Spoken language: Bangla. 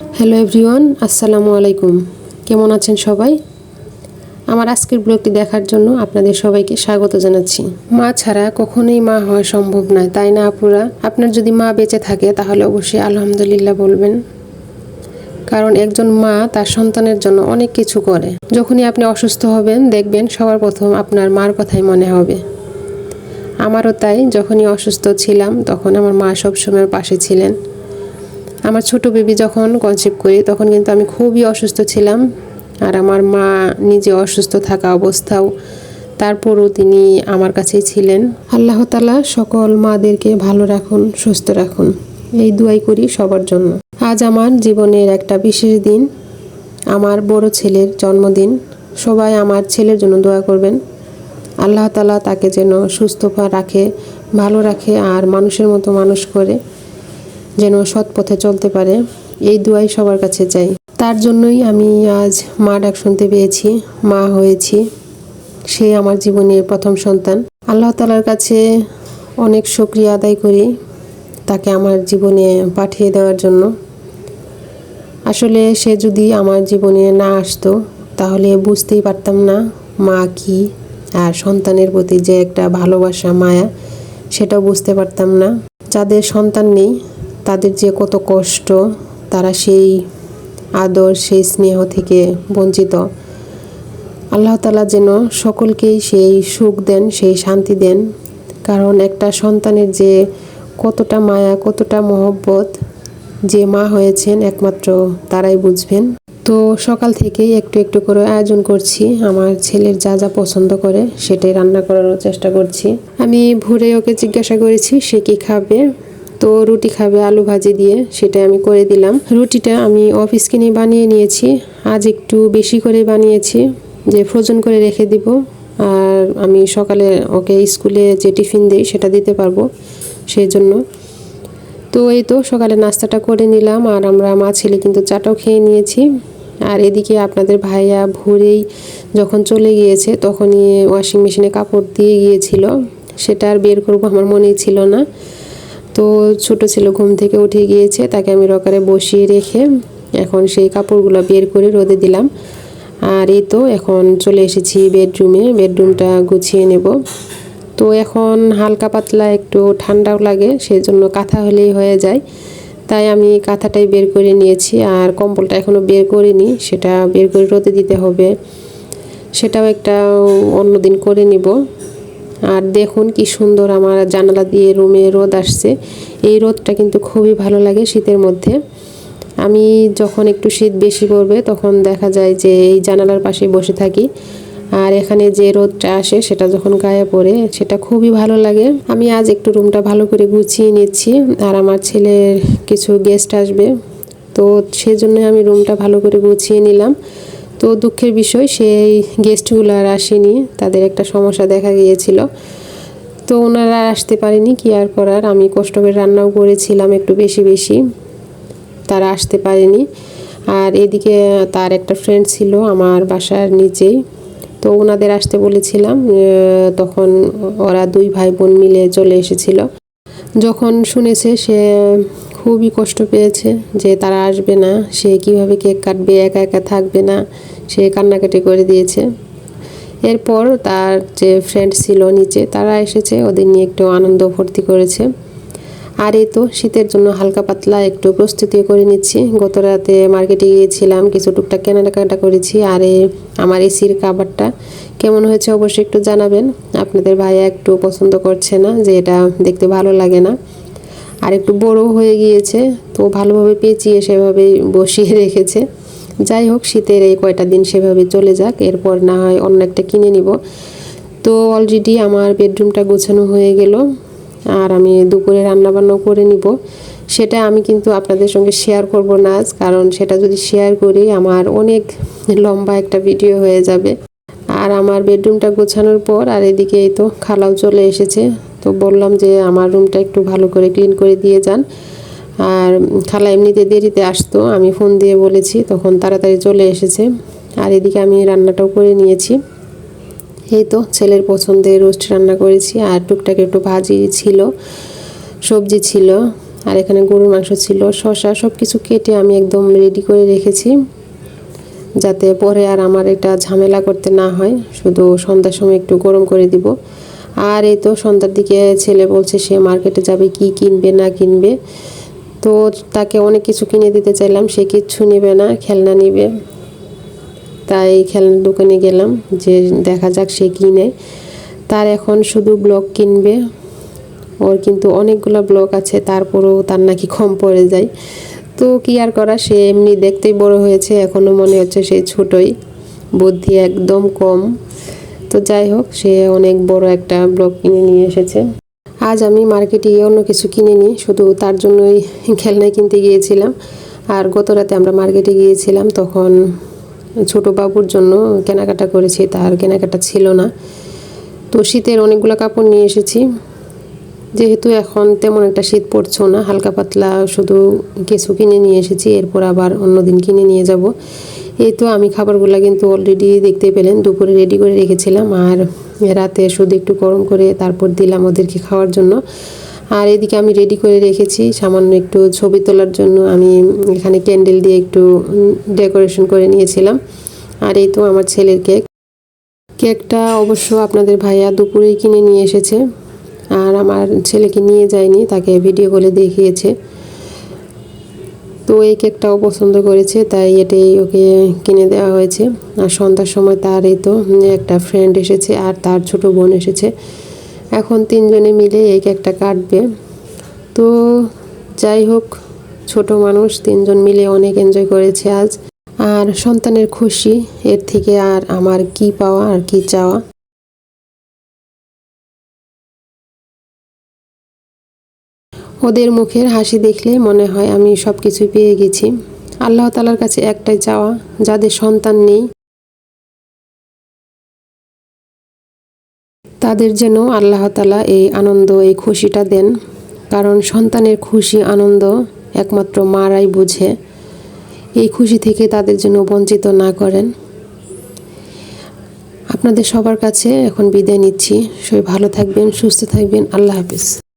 হ্যালো এভরিওয়ান আসসালামু আলাইকুম কেমন আছেন সবাই? আমার আজকের ব্লগটি দেখার জন্য আপনাদের সবাইকে স্বাগত জানাচ্ছি। মা ছাড়া কখনোই মা হওয়া সম্ভব নয়, তাই না আপুরা? আপনার যদি মা বেঁচে থাকে, তাহলে অবশ্যই আলহামদুলিল্লাহ বলবেন। কারণ একজন মা তার সন্তানের জন্য অনেক কিছু করে। যখনই আপনি অসুস্থ হবেন, দেখবেন সবার প্রথম আপনার মার কথাই মনে হবে। আমারও তাই, যখনই অসুস্থ ছিলাম, তখন আমার মা সবসময় পাশে ছিলেন। আমার ছোট বেবি যখন কনসেপ্ট করি, তখন কিন্তু আমি খুবই অসুস্থ ছিলাম। আর আমার মা নিজে অসুস্থ থাকা অবস্থাও তারপরও তিনি আমার কাছেই ছিলেন। আল্লাহ তালা সকল মাদেরকে ভালো রাখুন, সুস্থ রাখুন। এই দুয়াই করি সবার জন্য। আজ আমার জীবনের একটা বিশেষ দিন, আমার বড় ছেলের জন্মদিন। সবাই আমার ছেলের জন্য দোয়া করবেন। আল্লাহ তালা তাকে যেন সুস্থ রাখে, ভালো রাখে, আর মানুষের মতো মানুষ করে। যেন সৎ পথে চলতে পারে। এই দুয়াই সবার কাছে চাই। তার জন্যই আমি আজ মা ডাক শুনতে পেয়েছি, মা হয়েছি। সে আমার জীবনের প্রথম সন্তান। আল্লাহ তালার কাছে অনেক শুক্রিয়া আদায় করি তাকে আমার জীবনে পাঠিয়ে দেওয়ার জন্য। আসলে সে যদি আমার জীবনে না আসতো, তাহলে বুঝতেই পারতাম না মা কি আর সন্তানের প্রতি যে একটা ভালোবাসা, মায়া, সেটাও বুঝতে পারতাম না। যাদের সন্তান নেই তাদের যে কত কষ্ট, তারা সেই আদর, সেই স্নেহ থেকে বঞ্চিত। আল্লাহ তালা যেন সকলকেই সেই সুখ দেন, সেই শান্তি দেন। কারণ একটা সন্তানের যে কতটা মায়া, কতটা মহব্বত যে মা হয়েছেন একমাত্র তারাই বুঝবেন। তো সকাল থেকেই একটু একটু করে আয়োজন করছি। আমার ছেলের যা যা পছন্দ করে সেটাই রান্না করার চেষ্টা করছি। আমি ভোরে ওকে জিজ্ঞাসা করেছি, সে কি খাবে? তো রুটি খাবে আলু ভাজি দিয়ে সেটা আমি করে দিলাম। রুটিটা আমি অফিস কিনে বানিয়ে নিয়েছি। আজ একটু বেশি করে বানিয়েছি, যে ফ্রোজন করে রেখে দিব। আর আমি সকালে ওকে স্কুলে যে টিফিন দিই, সেটা দিতে পারব সেই জন্য তো এই তো সকালে নাস্তাটা করে নিলাম, আর আমরা মা ছেলে কিন্তু চাটাও খেয়ে নিয়েছি। আর এদিকে আপনাদের ভাইয়া ভোরেই যখন চলে গিয়েছে, তখনই ওয়াশিং মেশিনে কাপড় দিয়ে গিয়েছিল। সেটা আর বের করব আমার মনেই ছিল না। তো ছোট ছিল ঘুম থেকে উঠে গিয়েছে, তাকে আমি রকারে বসিয়ে রেখে এখন সেই কাপড়গুলো বের করে রোদে দিলাম। আর এই তো এখন চলে এসেছি বেডরুমে, বেডরুমটা গুছিয়ে নেব। তো এখন হালকা পাতলা একটু ঠান্ডাও লাগে সেই জন্য কাঁথা হলেই হয়ে যায়। তাই আমি কাঁথাটাই বের করে নিয়েছি, আর কম্বলটা এখনও বের করিনি, সেটা বের করে রোদে দিতে হবে। সেটাও একটা অন্য দিন করে নিব। আর দেখুন কি সুন্দর আমার জানালা দিয়ে রুমে রোদ আসছে। এই রোদটা কিন্তু খুবই ভালো লাগে শীতের মধ্যে। আমি যখন একটু শীত বেশি পড়বে, তখন দেখা যায় যে এই জানালার পাশে বসে থাকি। আর এখানে যে রোদটা আসে, সেটা যখন গায়ে পড়ে, সেটা খুবই ভালো লাগে। আমি আজ একটু রুমটা ভালো করে গুছিয়ে নিচ্ছি। আর আমার ছেলের কিছু গেস্ট আসবে। তো সেজন্য আমি রুমটা ভালো করে গুছিয়ে নিলাম। তো দুঃখের বিষয়, সেই গেস্টগুলো আর আসেনি। তাদের একটা সমস্যা দেখা গিয়েছিল। তো ওনারা আসতে পারেনি, কি আর করার? আমি কষ্ট করে রান্নাও করেছিলাম একটু বেশি বেশি। তারা আসতে পারেনি। আর এদিকে তার একটা ফ্রেন্ড ছিল আমার বাসার নিচেই। তো ওনাদের আসতে বলেছিলাম তখন ওরা দুই ভাই বোন মিলে চলে এসেছিল। যখন শুনেছে সে খুবই কষ্ট পেয়েছে যে তারা আসবে না, সে কীভাবে কেক কাটবে, একা একা থাকবে না, সে কান্নাকাটি করে দিয়েছে। এরপর তার যে ফ্রেন্ড ছিল নিচে, তারা এসেছে, ওদের নিয়ে একটু আনন্দ ভর্তি করেছে। আর এই তো, শীতের জন্য হালকা পাতলা একটু প্রস্তুতি করে নিচ্ছি। গত রাতে মার্কেটে গিয়েছিলাম, কিছু টুকটাক কেনাকাটা করেছি। আর আমার এসির কাবারটা কেমন হয়েছে অবশ্যই একটু জানাবেন। আপনাদের ভাইয়া একটু পছন্দ করছে না, যে এটা দেখতে ভালো লাগে না। আর একটু বড় হয়ে গিয়েছে, তো ভালোভাবে পেঁচিয়ে সেভাবে বসিয়ে রেখেছে। যাই হোক, শীতের এই কয়টা দিন সেভাবে চলে যাক, এরপর না হয় অন্য একটা কিনে নিব। তো অলরেডি আমার বেডরুমটা গোছানো হয়ে গেল, আর আমি দুপুরে রান্নাবান্নাও করে নিব। সেটা আমি কিন্তু আপনাদের সঙ্গে শেয়ার করব না আজ, কারণ সেটা যদি শেয়ার করি, আমার অনেক লম্বা একটা ভিডিও হয়ে যাবে। আর আমার বেডরুমটা গোছানোর পর, আর এদিকে এই তো খালাও চলে এসেছে। তো বললাম যে আমার রুমটা একটু ভালো করে ক্লিন করে দিয়ে যান। আর খালা এমনিতে দেরিতে আসতো, আমি ফোন দিয়ে বলেছি, তখন তাড়াতাড়ি চলে এসেছে। আর এদিকে আমি রান্নাটাও করে নিয়েছি। এই তো ছেলের পছন্দের রোস্ট রান্না করেছি, আর টুকটাক একটু ভাজি ছিল, সবজি ছিল, আর এখানে গরুর মাংস ছিল, শসা সব কিছু কেটে আমি একদম রেডি করে রেখেছি, যাতে পরে আর আমার এটা ঝামেলা করতে না হয়, শুধু সন্ধ্যার সময় একটু গরম করে দিব। আর এই তো সন্ধ্যার দিকে ছেলে বলছে সে মার্কেটে যাবে, কি কিনবে, না কিনবে। তো তাকে অনেক কিছু কিনে দিতে চাইলাম, সে কিচ্ছু নেবে না, খেলনা নিবে। তাই খেলনার দোকানে গেলাম, যে দেখা যাক সে কিনে। তার এখন শুধু ব্লক কিনবে। ওর কিন্তু অনেকগুলো ব্লক আছে, তারপরেও তার নাকি কম পড়ে যায়। তো কি আর করা, সে এমনি দেখতেই বড় হয়েছে এখনও মনে হচ্ছে সে ছোটই। বুদ্ধি একদম কম। তো যাই হোক, সে অনেক বড় একটা ব্লক কিনে নিয়ে এসেছে। আজ আমি মার্কেটে গিয়ে অন্য কিছু কিনে নিই, শুধু তার জন্যই খেলনা কিনতে গিয়েছিলাম। আর গত রাতে আমরা মার্কেটে গিয়েছিলাম, তখন ছোট বাবুর জন্য কেনাকাটা করেছি, তার কেনাকাটা ছিল না। তো শীতের অনেকগুলো কাপড় নিয়ে এসেছি। যেহেতু এখন তেমন একটা শীত পড়ছো না, হালকা পাতলা শুধু কিছু কিনে নিয়ে এসেছি, এরপর আবার অন্যদিন কিনে নিয়ে যাব। এই তো আমি খাবারগুলো কিন্তু অলরেডি দেখতে পেলেন, দুপুরে রেডি করে রেখেছিলাম। আর রাতে শুধু একটু গরম করে তারপর দিলাম ওদেরকে খাওয়ার জন্য। আর এদিকে আমি রেডি করে রেখেছি, সামান্য একটু ছবি তোলার জন্য আমি এখানে ক্যান্ডেল দিয়ে একটু ডেকোরেশন করে নিয়েছিলাম। আর এই তো আমার ছেলের কেক কেকটা অবশ্য আপনাদের ভাইয়া দুপুরেই কিনে নিয়ে এসেছে। আর আমার ছেলেকে নিয়ে যায়নি, তাকে ভিডিও কলে দেখিয়েছে। তো এই কেকটাও পছন্দ করেছে, তাই এটাই ওকে কিনে দেওয়া হয়েছে। আর সন্ধ্যার সময় তার এই তো একটা ফ্রেন্ড এসেছে আর তার ছোট বোন এসেছে। এখন তিনজনে মিলে এই কেকটা কাটবে। তো যাই হোক, ছোট মানুষ, তিনজন মিলে অনেক এনজয় করেছে আজ। আর সন্তানের খুশি, এর থেকে আর আমার কি পাওয়া আর কি চাওয়া। ওদের মুখের হাসি দেখলে মনে হয় আমি সব কিছু পেয়ে গেছি। আল্লাহ তালার কাছে একটাই চাওয়া, যাদের সন্তান নেই, তাদের যেন আল্লাহ তালা এই আনন্দ, এই খুশিটা দেন। কারণ সন্তানের খুশি, আনন্দ একমাত্র মারাই বুঝে। এই খুশি থেকে তাদের জন্য বঞ্চিত না করেন। আপনাদের সবার কাছে এখন বিদায় নিচ্ছি। সবাই ভালো থাকবেন, সুস্থ থাকবেন। আল্লাহ হাফিজ।